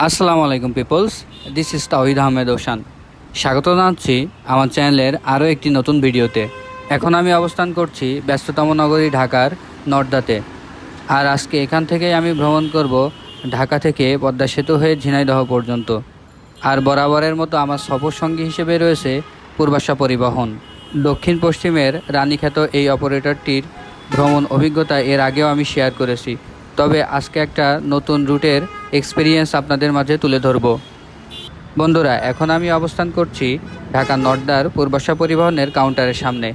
আসসালামু আলাইকুম peoples this is Tahid Ahmed Ocean স্বাগত জানাচ্ছি আমার চ্যানেলের আরও একটি নতুন ভিডিওতে। এখন আমি অবস্থান করছি ব্যস্ততম নগরী ঢাকার নর্দাতে। আর আজকে এখান থেকেই আমি ভ্রমণ করব ঢাকা থেকে পদ্মা সেতু হয়ে ঝিনাইদহ পর্যন্ত। আর বরাবরের মতো আমার সফর সঙ্গী হিসেবে রয়েছে পূর্বাশা পরিবহন। দক্ষিণ পশ্চিমের রানীখ্যাত এই অপারেটরটির ভ্রমণ অভিজ্ঞতা এর আগেও আমি শেয়ার করেছি। তবে আজকে একটা নতুন রুটের এক্সপিরিয়েন্স আপনাদের মাঝে তুলে ধরব। বন্ধুরা, এখন আমি অবস্থান করছি ঢাকা নর্দার পূর্বাশা পরিবহনের কাউন্টারের সামনে।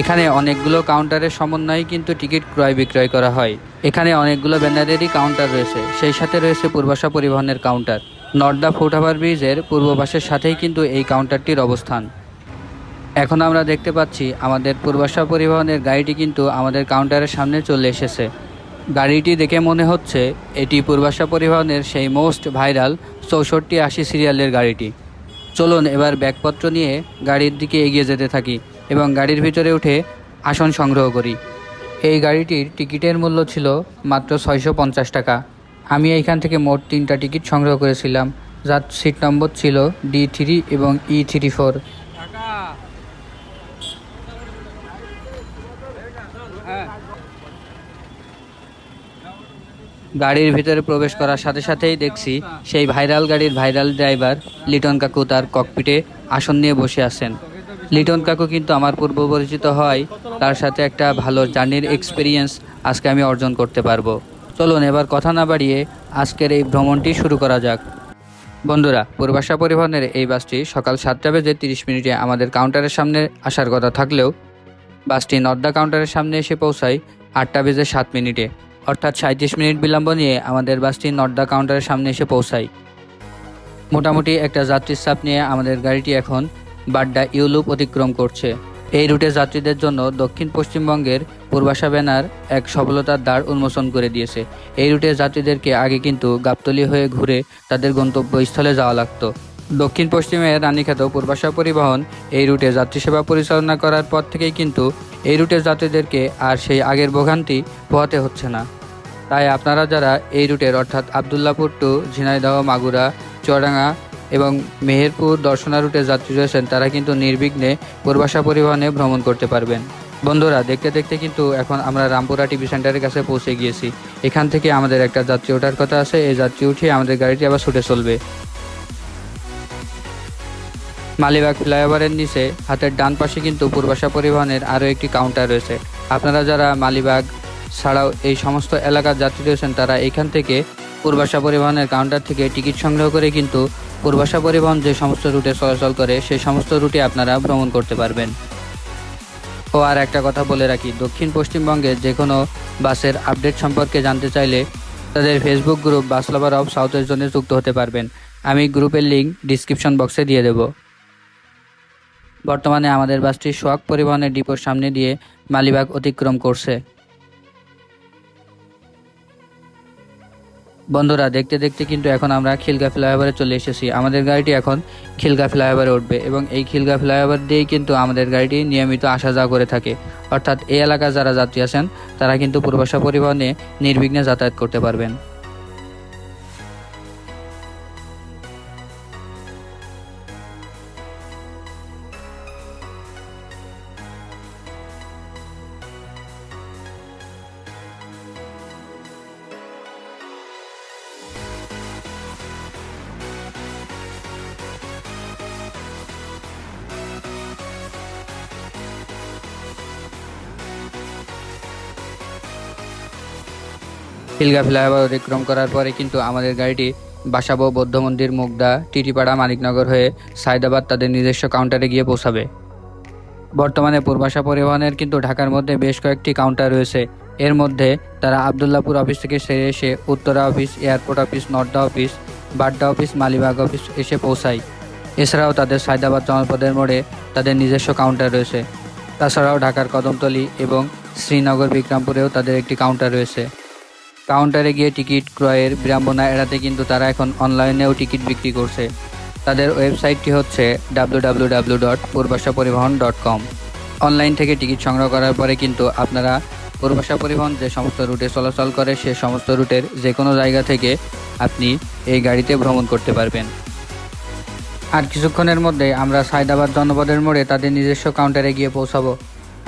এখানে অনেকগুলো কাউন্টারের সমন্বয়ে কিন্তু টিকিট ক্রয় বিক্রয় করা হয়। এখানে অনেকগুলো ব্যানারেরই কাউন্টার রয়েছে, সেই সাথে রয়েছে পূর্বাশা পরিবহনের কাউন্টার নর্দা ফুটওভার ব্রিজের পূর্ব পাশের সাথেই কিন্তু এই কাউন্টারটির অবস্থান। এখন আমরা দেখতে পাচ্ছি আমাদের পূর্বাশা পরিবহনের গাড়িটি কিন্তু আমাদের কাউন্টারের সামনে চলে এসেছে। গাড়িটি দেখে মনে হচ্ছে এটি পূর্বাশা পরিবহনের সেই মোস্ট ভাইরাল চৌষট্টি আশি সিরিয়ালের গাড়িটি। চলুন এবার ব্যাগপত্র নিয়ে গাড়ির দিকে এগিয়ে যেতে থাকি এবং গাড়ির ভিতরে উঠে আসন সংগ্রহ করি। এই গাড়িটির টিকিটের মূল্য ছিল মাত্র ছয়শো পঞ্চাশ টাকা। আমি এইখান থেকে মোট তিনটা টিকিট সংগ্রহ করেছিলাম, যার সিট নম্বর ছিল ডি থ্রি এবং ই থ্রি ফোর। গাড়ির ভিতরে প্রবেশ করার সাথে সাথেই দেখছি সেই ভাইরাল গাড়ির ভাইরাল ড্রাইভার লিটন কাকু তার ককপিটে আসন নিয়ে বসে আছেন। লিটন কাকু কিন্তু আমার পূর্ব পরিচিত হয়, তার সাথে একটা ভালো জার্নির এক্সপিরিয়েন্স আজকে আমি অর্জন করতে পারব। চলুন এবার কথা না বাড়িয়ে আজকের এই ভ্রমণটি শুরু করা যাক। বন্ধুরা পূর্বাশা পরিবহনের এই বাসটি সকাল সাতটা বেজে তিরিশ মিনিটে আমাদের কাউন্টারের সামনে আসার কথা থাকলেও বাসটি নর্দা কাউন্টারের সামনে এসে পৌঁছায় আটটা বেজে সাত মিনিটে। অর্থাৎ সাঁত্রিশ মিনিট বিলম্ব নিয়ে আমাদের বাসটি নর্দা কাউন্টারের সামনে এসে পৌঁছায়। মোটামুটি একটা যাত্রীর চাপ নিয়ে আমাদের গাড়িটি এখন বাড্ডা ইউলুপ অতিক্রম করছে। এই রুটে যাত্রীদের জন্য দক্ষিণ পশ্চিমবঙ্গের পূর্বাশা ব্যানার এক সফলতার দ্বার উন্মোচন করে দিয়েছে। এই রুটে যাত্রীদেরকে আগে কিন্তু গাবতলি হয়ে ঘুরে তাদের গন্তব্যস্থলে যাওয়া লাগতো। দক্ষিণ পশ্চিমে রানীখ্যাত পূর্বাশা পরিবহন এই রুটে যাত্রী সেবা পরিচালনা করার পর থেকেই কিন্তু এই রুটের যাত্রীদেরকে আর সেই আগের ভোগান্তি পোহাতে হচ্ছে না। তাই আপনারা যারা এই রুটের, অর্থাৎ আবদুল্লাপুর টু ঝিনাইদহ, মাগুরা, চুয়াডাঙ্গা এবং মেহেরপুর দর্শনা রুটে যাত্রী রয়েছেন, তারা কিন্তু নির্বিঘ্নে পূর্বাশা পরিবহনে ভ্রমণ করতে পারবেন। বন্ধুরা, দেখতে দেখতে কিন্তু এখন আমরা রামপুরা টিভি সেন্টারের কাছে পৌঁছে গিয়েছি। এখান থেকে আমাদের একটা যাত্রী ওঠার কথা আছে, এই যাত্রী উঠিয়ে আমাদের গাড়িটি আবার ছুটে চলবে। মালিবাগ ফ্লাইওভারের নিচে, হাতের ডান পাশে কিন্তু পূর্বাশা পরিবহনের আরও একটি কাউন্টার রয়েছে। আপনারা যারা মালিবাগ ছাড়াও এই সমস্ত এলাকার যাত্রী রয়েছেন তারা। এখান থেকে পূর্বাশা পরিবহনের কাউন্টার থেকে টিকিট সংগ্রহ করে কিন্তু পূর্বাশা পরিবহন যে সমস্ত রুটে চলাচল করে, সেই সমস্ত রুটে আপনারা ভ্রমণ করতে পারবেন। ও আর একটা কথা বলে রাখি, দক্ষিণ পশ্চিমবঙ্গে যে কোনো বাসের আপডেট সম্পর্কে জানতে চাইলে তাদের Facebook group bus lover of সাউথের জন্য যুক্ত হতে পারবেন। আমি গ্রুপের লিঙ্ক ডিসক্রিপশন বক্সে দিয়ে দেবো। বর্তমানে আমাদের বাসটি সোয়াক পরিবহনের ডিপোর সামনে দিয়ে মালিবাগ অতিক্রম করছে। বন্ধুরা, দেখতে দেখতে কিন্তু এখন আমরা খিলগা ফ্লাইওভারে চলে এসেছি। আমাদের গাড়িটি এখন খিলগা ফ্লাইওভারে উঠবে এবং এই খিলগা ফ্লাইওভার দিয়েই কিন্তু আমাদের গাড়িটি নিয়মিত আসা যাওয়া করে থাকে। অর্থাৎ এই এলাকার যারা যাত্রী আছেন, তারা কিন্তু পূর্বাশা পরিবহনে নির্বিঘ্নে যাতায়াত করতে পারবেন। খিলগা ফ্লাইওভার অতিক্রম করার পরে কিন্তু আমাদের গাড়িটি বাসাবো বৌদ্ধ মন্দির মুগদা টিটিপাড়া মানিকনগর হয়ে সায়দাবাদ তাদের নিজস্ব কাউন্টারে গিয়ে পৌঁছাবে। বর্তমানে পূর্বাশা পরিবহনের কিন্তু ঢাকার মধ্যে বেশ কয়েকটি কাউন্টার রয়েছে। এর মধ্যে তারা আবদুল্লাপুর অফিস থেকে সেরে এসে Uttara office airport office Nadda office Badda office Malibagh office এসে পৌঁছায়। এছাড়াও তাদের সায়দাবাদ জনপদের মোড়ে তাদের নিজস্ব কাউন্টার রয়েছে। তাছাড়াও ঢাকার কদমতলি এবং শ্রীনগর বিক্রমপুরেও তাদের একটি কাউন্টার রয়েছে। কাউন্টারে গিয়ে টিকিট ক্রয়ের বিড়ম্বনা এড়াতে কিন্তু তারা এখন অনলাইনেও টিকিট বিক্রি করছে। তাদের ওয়েবসাইটটি হচ্ছে W dot Paribahan dot com online থেকে টিকিট সংগ্রহ করার পরে কিন্তু আপনারা পূর্বাশা পরিবহন যে সমস্ত রুটে চলাচল করে, সে সমস্ত রুটের যে কোনো জায়গা থেকে আপনি এই গাড়িতে ভ্রমণ করতে পারবেন। আর কিছুক্ষণের মধ্যে আমরা সায়দাবাদ জনপদের মোড়ে তাদের নিজস্ব কাউন্টারে গিয়ে পৌঁছাবো।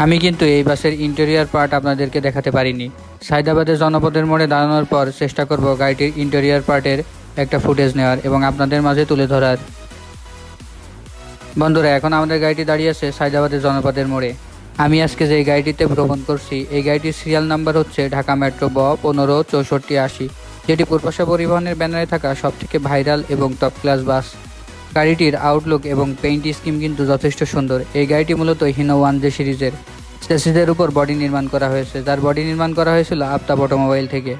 আমি কিন্তু এই বাসের ইন্টেরিয়ার পার্ট আপনাদেরকে দেখাতে পারিনি। সায়দাবাদের জনপদের মোড়ে দাঁড়ানোর পর চেষ্টা করব গাড়িটির ইন্টেরিয়ার পার্টের একটা ফুটেজ নেওয়ার এবং আপনাদের মাঝে তুলে ধরার। বন্ধুরা, এখন আমাদের গাড়িটি দাঁড়িয়ে আছে সায়দাবাদের জনপদের মোড়ে। আমি আজকে যে গাড়িটিতে ভ্রমণ করছি, এই গাড়িটির সিরিয়াল নাম্বার হচ্ছে ঢাকা মেট্রো ব পনেরো চৌষট্টি আশি, যেটি পূর্বাশা পরিবহনের ব্যানারে থাকা সবথেকে ভাইরাল এবং টপ ক্লাস বাস গাড়িটির আউটলুক এবং পেইন্ট স্কিম কিন্তু যথেষ্ট সুন্দর। এই গাড়িটি মূলত হিনো ওয়ান জে সিরিজের। স্টেসিজের উপর বডি নির্মাণ করা হয়েছে। যার বডি নির্মাণ করা হয়েছিল আফতাব অটোমোবাইল থেকে।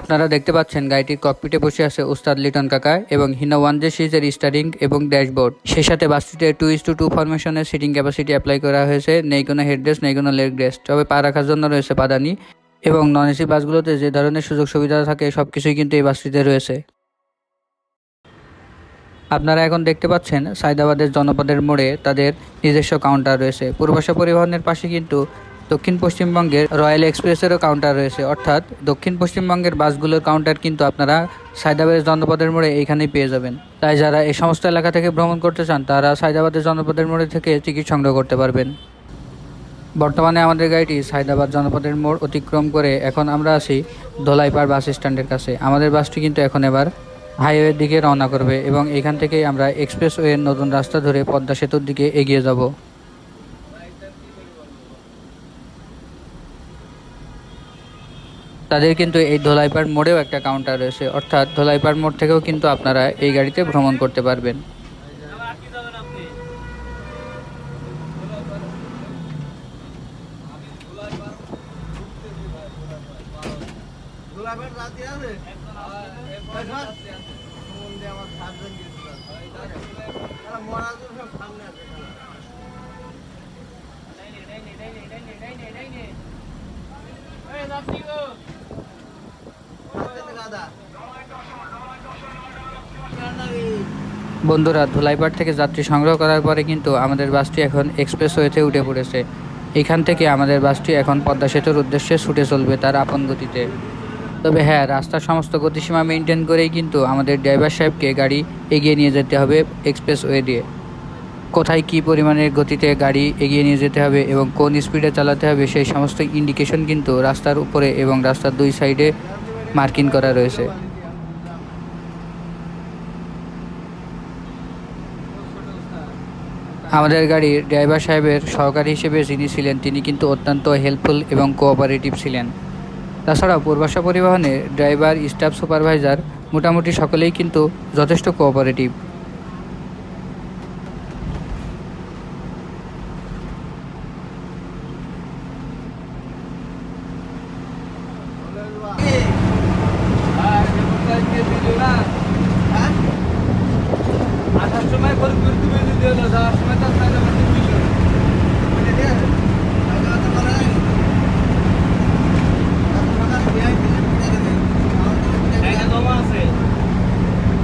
আপনারা দেখতে পাচ্ছেন গাড়িটির ককপিটে বসে আছে উস্তাদ লিটন কাকা এবং হিনো ওয়ান জে সিরিজের স্টারিং এবং ড্যাশবোর্ড। সেই সাথে বাসটিতে টু ইস টু টু ফরমেশনের সিটিং ক্যাপাসিটি অ্যাপ্লাই করা হয়েছে। নেই কোনো হেডরেস্ট নেই কোনো লেগ রেস্ট তবে পা রাখার জন্য রয়েছে পাদানি এবং নন এসি বাসগুলোতে যে ধরনের সুযোগ সুবিধা থাকে সব কিছুই কিন্তু এই বাসটিতে রয়েছে। আপনারা এখন দেখতে পাচ্ছেন সায়দাবাদের জনপদের মোড়ে তাদের নিজস্ব কাউন্টার রয়েছে। পূর্বাশা পরিবহনের পাশে কিন্তু দক্ষিণ পশ্চিমবঙ্গের রয়্যাল এক্সপ্রেসেরও কাউন্টার রয়েছে। অর্থাৎ দক্ষিণ পশ্চিমবঙ্গের বাসগুলোর কাউন্টার কিন্তু আপনারা সায়দাবাদের জনপদের মোড়ে এইখানেই পেয়ে যাবেন। তাই যারা এই সমস্ত এলাকা থেকে ভ্রমণ করতে চান, তারা সায়দাবাদের জনপদের মোড়ে থেকে টিকিট সংগ্রহ করতে পারবেন। বর্তমানে আমাদের গাড়িটি সায়দাবাদ জনপদের মোড় অতিক্রম করে এখন আমরা আছি ধোলাইপাড় বাস স্ট্যান্ডের কাছে। আমাদের বাসটি কিন্তু এখন এবার হাইওয়ের দিকে রওনা করবে এবং এখান থেকেই আমরা এক্সপ্রেসওয়ের নতুন রাস্তা ধরে পদ্মা সেতুর দিকে এগিয়ে যাব। তাদের কিন্তু এই ধোলাইপাড় মোড়েও একটা কাউন্টার রয়েছে, অর্থাৎ ধোলাইপাড় মোড় থেকেও কিন্তু আপনারা এই গাড়িতে ভ্রমণ করতে পারবেন গোলাপের রাতে আছে আমার সাতজন গেছিল মরাজুর সব সামনে আছে দাদা বন্ধুরা ধুলাইপাড় থেকে যাত্রী সংগ্রহ করার পরে কিন্তু আমাদের বাসটি এখন এক্সপ্রেস এক্সপ্রেসওয়েতে উঠে পড়েছে। এখান থেকে আমাদের বাসটি এখন পদ্মা সেতুর উদ্দেশ্যে ছুটে চলবে তার আপন গতিতে। তবে হ্যাঁ রাস্তার সমস্ত গতিসীমা মেনটেন করেই কিন্তু আমাদের ড্রাইভার সাহেবকে গাড়ি এগিয়ে নিয়ে যেতে হবে এক্সপ্রেসওয়ে দিয়ে। কোথায় কী পরিমাণের গতিতে গাড়ি এগিয়ে নিয়ে যেতে হবে এবং কোন স্পিডে চালাতে হবে সেই সমস্ত ইন্ডিকেশন কিন্তু রাস্তার উপরে এবং রাস্তার দুই সাইডে মার্কিং করা রয়েছে। আমাদের গাড়ির ড্রাইভার সাহেবের সহকারী হিসেবে যিনি ছিলেন, তিনি কিন্তু অত্যন্ত হেল্পফুল এবং কোঅপারেটিভ ছিলেন। তাছাড়াও পূর্বাশা পরিবহনে ড্রাইভার স্টাফ সুপারভাইজার মোটামুটি সকলেই কিন্তু যথেষ্ট কোঅপারেটিভ আসার সময় করে ঘুরতে বেরিয়ে দিল যাওয়ার সময় তার সাইডে মাটি দিল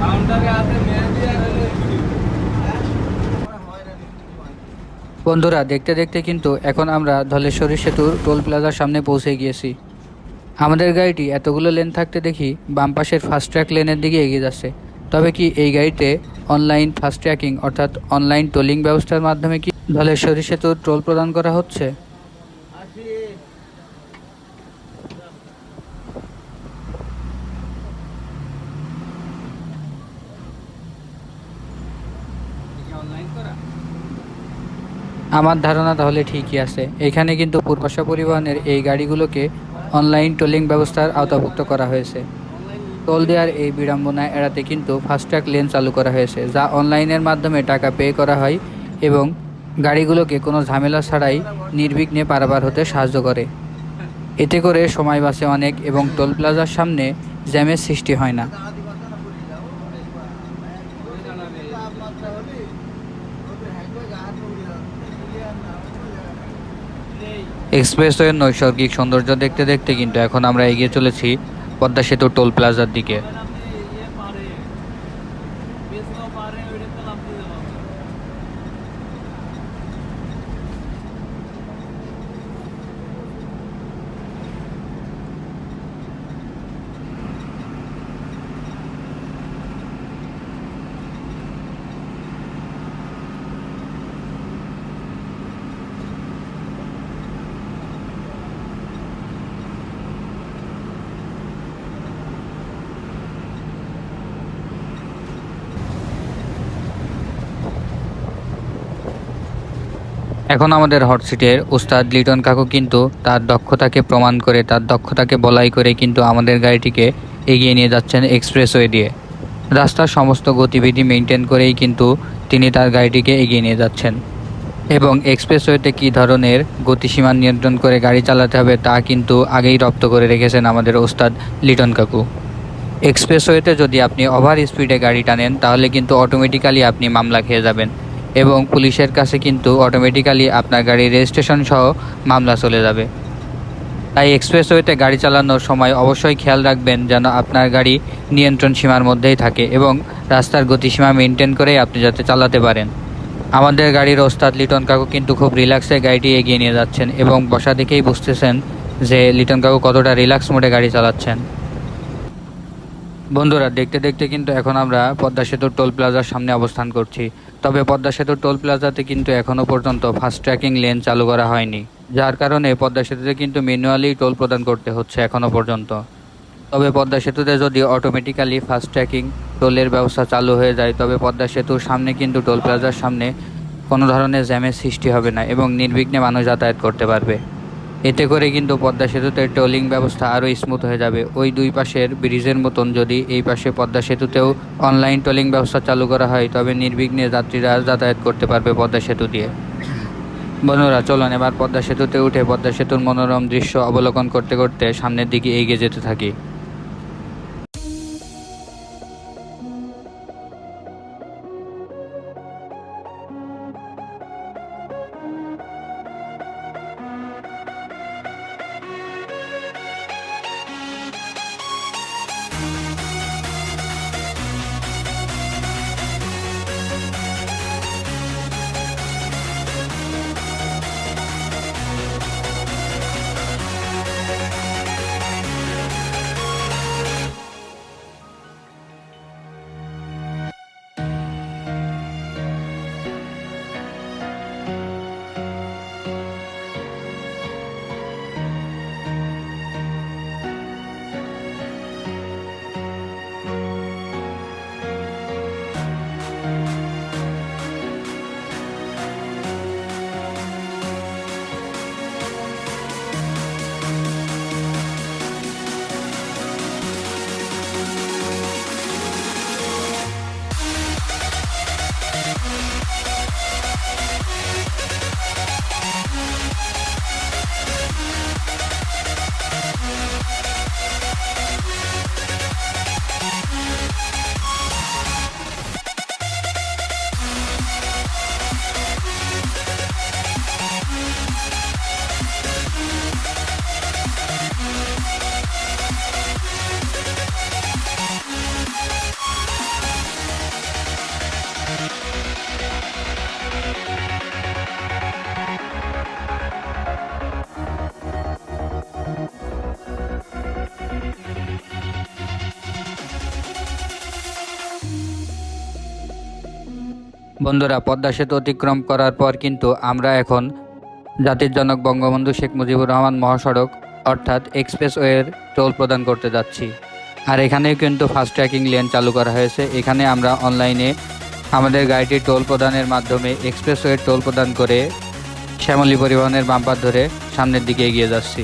কাউন্টারে আছে মেহেদি আর হলো বন্ধুরা, দেখতে দেখতে কিন্তু এখন আমরা ধলেশ্বরী সেতুর টোল প্লাজার সামনে পৌঁছে গিয়েছি। আমাদের গাড়িটি এতগুলো লেন থাকতে দেখি বাম পাশের ফাস্ট ট্র্যাক লেনের দিকে এগিয়ে যাচ্ছে। তবে কি এই গাড়িতে অনলাইন ফাস্ট ট্র্যাকিং অর্থাৎ অনলাইন টোলিং ব্যবস্থার মাধ্যমে কি ধলেশ্বরী সেতুর টোল প্রদান করা হচ্ছে আসি অনলাইন করা আমার ধারণা তাহলে ঠিকই আছে। এখানে কিন্তু পূর্বাশা পরিবহনের এই গাড়িগুলোকে অনলাইন টোলিং ব্যবস্থার আওতাভুক্ত করা হয়েছে। টোল দেওয়ার এই বিড়ম্বনা এড়াতে কিন্তু ফাস্ট্যাগ লেন চালু করা হয়েছে, যা অনলাইনের মাধ্যমে টাকা পে করা হয় এবং গাড়িগুলোকে কোনো ঝামেলা ছাড়াই নির্বিঘ্নে পারাপার হতে সাহায্য করে। এতে করে সময় বাঁচে অনেক এবং টোল প্লাজার সামনে জ্যামের সৃষ্টি হয় না। এক্সপ্রেসওয়ের নৈসর্গিক সৌন্দর্য দেখতে দেখতে কিন্তু এখন আমরা এগিয়ে চলেছি পদ্মা সেতু টোল প্লাজার দিকে। এখন আমাদের হট সিটের উস্তাদ লিটন কাকু কিন্তু তার দক্ষতাকে প্রমাণ করে, তার দক্ষতাকে বলাই করে কিন্তু আমাদের গাড়িটিকে এগিয়ে নিয়ে যাচ্ছেন এক্সপ্রেসওয়ে দিয়ে। রাস্তার সমস্ত গতিবিধি মেনটেন করেই কিন্তু তিনি তার গাড়িটিকে এগিয়ে নিয়ে যাচ্ছেন। এবং এক্সপ্রেসওয়েতে কী ধরনের গতিসীমা নিয়ন্ত্রণ করে গাড়ি চালাতে হবে তা কিন্তু আগেই রপ্ত করে রেখেছেন আমাদের ওস্তাদ লিটন কাকু। এক্সপ্রেসওয়েতে যদি আপনি ওভার স্পিডে গাড়ি টানেন, তাহলে কিন্তু অটোমেটিক্যালি আপনি মামলা খেয়ে যাবেন। এবং পুলিশের কাছে কিন্তু অটোমেটিক্যালি আপনার গাড়ির রেজিস্ট্রেশন সহ মামলা চলে যাবে। তাই এক্সপ্রেসওয়েতে গাড়ি চালানোর সময় অবশ্যই খেয়াল রাখবেন যেন আপনার গাড়ি নিয়ন্ত্রণ সীমার মধ্যেই থাকে এবং রাস্তার গতিসীমা মেনটেন করেই আপনি যাতে চালাতে পারেন। আমাদের গাড়ির ওস্তাদ লিটন কাকু কিন্তু খুব রিল্যাক্সে গাড়িটি এগিয়ে নিয়ে যাচ্ছেন এবং বসা দেখেই বুঝতেছেন যে লিটন কাকু কতটা রিল্যাক্স মোডে গাড়ি চালাচ্ছেন। বন্ধুরা, দেখতে দেখতে কিন্তু এখন আমরা পদ্মা সেতুর টোল প্লাজার সামনে অবস্থান করছি। তবে পদ্মা সেতুর টোল প্লাজাতে কিন্তু এখনও পর্যন্ত ফাস্ট ট্র্যাকিং লেন চালু করা হয়নি, যার কারণে পদ্মা সেতুতে কিন্তু ম্যানুয়ালি টোল প্রদান করতে হচ্ছে এখনও পর্যন্ত। তবে পদ্মা সেতুতে যদি অটোমেটিক্যালি ফাস্ট ট্র্যাকিং টোলের ব্যবস্থা চালু হয়ে যায়, তবে পদ্মা সেতুর সামনে কিন্তু টোল প্লাজার সামনে কোনো ধরনের জ্যামের সৃষ্টি হবে না এবং নির্বিঘ্নে মানুষ যাতায়াত করতে পারবে। এতে করে কিন্তু পদ্মা সেতুতে টোলিং ব্যবস্থা আরও স্মুথ হয়ে যাবে। ওই দুই পাশের ব্রিজের মতন যদি এই পাশে পদ্মা সেতুতেও অনলাইন টোলিং ব্যবস্থা চালু করা হয়, তবে নির্বিঘ্নে যাত্রীরা যাতায়াত করতে পারবে পদ্মা সেতু দিয়ে। বন্ধুরা, চলুন এবার পদ্মা সেতুতে উঠে পদ্মা সেতুর মনোরম দৃশ্য অবলোকন করতে করতে সামনের দিকে এগিয়ে যেতে থাকি। বন্ধুরা, পদ্মা সেতু অতিক্রম করার পর কিন্তু আমরা এখন জাতির জনক বঙ্গবন্ধু শেখ মুজিবুর রহমান মহাসড়ক, অর্থাৎ এক্সপ্রেসওয়ের টোল প্রদান করতে যাচ্ছি। আর এখানেও কিন্তু ফাস্ট ট্র্যাকিং লেন চালু করা হয়েছে। এখানে আমরা অনলাইনে আমাদের গাড়িটির টোল প্রদানের মাধ্যমে এক্সপ্রেসওয়ের টোল প্রদান করে শ্যামলী পরিবহনের বাম্পার ধরে সামনের দিকে এগিয়ে যাচ্ছি।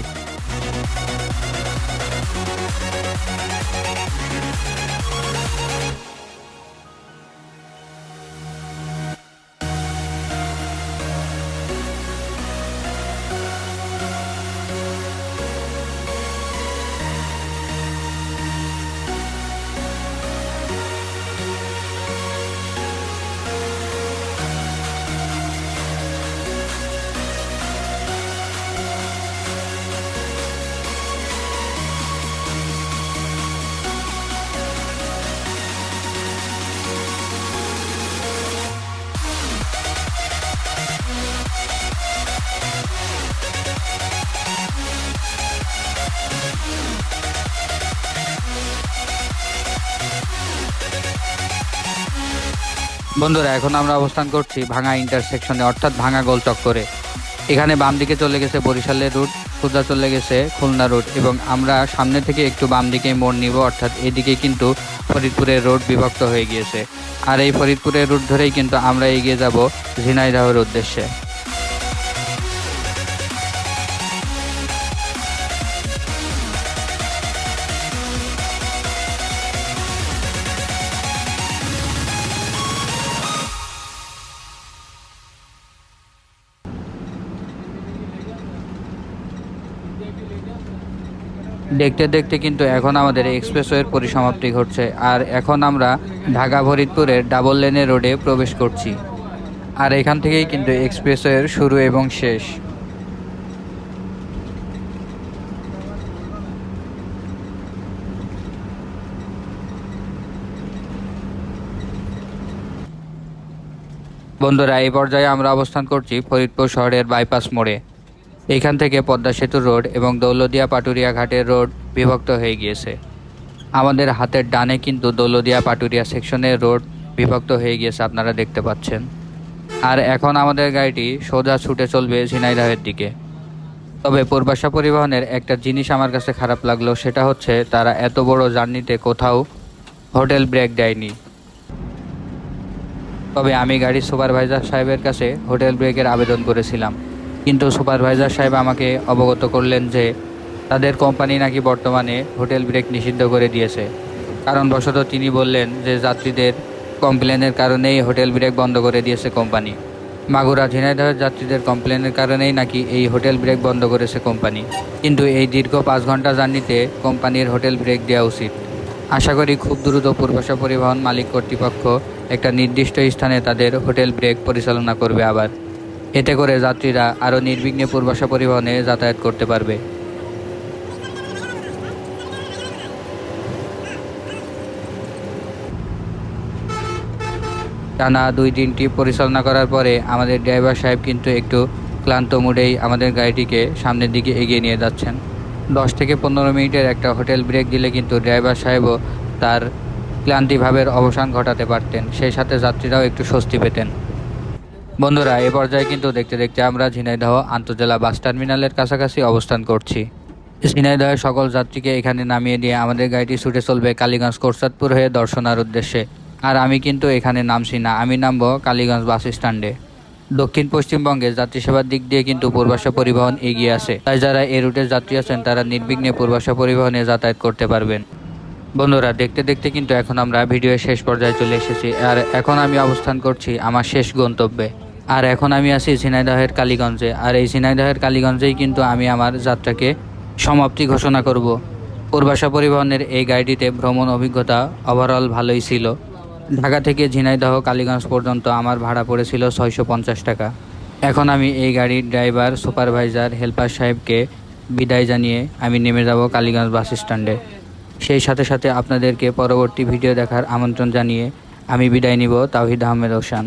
বন্ধুরা, এখন আমরা অবস্থান করছি ভাঙা ইন্টারসেকশনে অর্থাৎ ভাঙা গোল চক্করে এখানে বাম দিকে চলে গেছে বরিশালের রুট সোজা চলে গেছে খুলনা রুট এবং আমরা সামনে থেকে একটু বাম দিকে মোড় নিব, অর্থাৎ এদিকে কিন্তু ফরিদপুরের রোড বিভক্ত হয়ে গিয়েছে। আর এই ফরিদপুরের রুট ধরেই কিন্তু আমরা এগিয়ে যাব ঝিনাইদহের উদ্দেশ্যে। দেখতে দেখতে কিন্তু এখন আমাদের এক্সপ্রেসওয়ের পরিসমাপ্তি ঘটছে। আর এখন আমরা ঢাকা ফরিদপুরের ডাবল লেনের রোডে প্রবেশ করছি। আর এখান থেকেই কিন্তু এক্সপ্রেসওয়ের শুরু এবং শেষ। বন্ধুরা, এই পর্যায়ে আমরা অবস্থান করছি ফরিদপুর শহরের বাইপাস মোড়ে। এইখান থেকে পদ্মা সেতু রোড এবং দৌলদিয়া পাটুরিয়া ঘাটের রোড বিভক্ত হয়ে গিয়েছে। আমাদের হাতের ডানে কিন্তু দৌলদিয়া পাটুরিয়া সেকশনের রোড বিভক্ত হয়ে গিয়েছে, আপনারা দেখতে পাচ্ছেন। আর এখন আমাদের গাড়িটি সোজা ছুটে চলবে ঝিনাইদহের দিকে। তবে পূর্বাশা পরিবহনের একটা জিনিস আমার কাছে খারাপ লাগল, সেটা হচ্ছে তারা এত বড় জার্নিতে কোথাও হোটেল ব্রেক দেয়নি। তবে আমি গাড়ির সুপারভাইজার সাহেবের কাছে হোটেল ব্রেকের আবেদন করেছিলাম। কিন্তু সুপারভাইজার সাহেব আমাকে অবগত করলেন যে তাদের কোম্পানি নাকি বর্তমানে হোটেল ব্রেক নিষিদ্ধ করে দিয়েছে। কারণবশত তিনি বললেন যে যাত্রীদের কমপ্লেনের কারণেই হোটেল ব্রেক বন্ধ করে দিয়েছে কোম্পানি। মাগুরা ঝিনাইদহের যাত্রীদের কমপ্লেনের কারণেই নাকি এই হোটেল ব্রেক বন্ধ করেছে কোম্পানি। কিন্তু এই দীর্ঘ পাঁচ ঘণ্টা জার্নিতে কোম্পানির হোটেল ব্রেক দেওয়া উচিত। আশা করি খুব দ্রুত পূর্বাশা পরিবহন মালিক কর্তৃপক্ষ একটা নির্দিষ্ট স্থানে তাদের হোটেল ব্রেক পরিচালনা করবে আবার। এতে করে যাত্রীরা আরও নির্বিঘ্নে পূর্বাশা পরিবহনে যাতায়াত করতে পারবে। টানা দুই দিন ট্রিপ পরিচালনা করার পরে আমাদের ড্রাইভার সাহেব কিন্তু একটু ক্লান্ত মুডেই আমাদের গাড়িটিকে সামনের দিকে এগিয়ে নিয়ে যাচ্ছেন। দশ থেকে পনেরো মিনিটের একটা হোটেল ব্রেক দিলে কিন্তু ড্রাইভার সাহেবও তার ক্লান্তিভাবের অবসান ঘটাতে পারতেন। সেই সাথে যাত্রীরাও একটু স্বস্তি পেতেন। বন্ধুরা, এ পর্যায়ে কিন্তু দেখতে দেখতে আমরা ঝিনাইদহ আন্তজেলা বাস টার্মিনালের কাছাকাছি অবস্থান করছি। ঝিনাইদহের সকল যাত্রীকে এখানে নামিয়ে দিয়ে আমাদের গাড়িটি ছুটে চলবে কালীগঞ্জ কোরসাদপুর হয়ে দর্শনার উদ্দেশ্যে। আর আমি কিন্তু এখানে নামছি না, আমি নামবো কালীগঞ্জ বাস স্ট্যান্ডে। দক্ষিণ পশ্চিমবঙ্গে যাত্রী সেবার দিক দিয়ে কিন্তু পূর্বাশা পরিবহন এগিয়ে আছে। তাই যারা এই রুটের যাত্রী আছেন, তারা নির্বিঘ্নে পূর্বাশা পরিবহনে যাতায়াত করতে পারবেন। বন্ধুরা, দেখতে দেখতে কিন্তু এখন আমরা ভিডিওর শেষ পর্যায়ে চলে এসেছি। আর এখন আমি অবস্থান করছি আমার শেষ গন্তব্যে। আর এখন আমি আছি ঝিনাইদহের কালীগঞ্জে। আর এই ঝিনাইদহের কালীগঞ্জেই কিন্তু আমি আমার যাত্রাকে সমাপ্তি ঘোষণা করব। পূর্বাশা পরিবহনের এই গাড়িটিতে ভ্রমণ অভিজ্ঞতা ওভারঅল ভালোই ছিল। ঢাকা থেকে ঝিনাইদহ কালীগঞ্জ পর্যন্ত আমার ভাড়া পড়েছিল ছয়শো পঞ্চাশ টাকা। এখন আমি এই গাড়ির ড্রাইভার, সুপারভাইজার, হেল্পার সাহেবকে বিদায় জানিয়ে আমি নেমে যাব কালীগঞ্জ বাস স্ট্যান্ডে। সেই সাথে সাথে আপনাদেরকে পরবর্তী ভিডিও দেখার আমন্ত্রণ জানিয়ে আমি বিদায় নিব তাওহিদ আহমেদ হোসেন।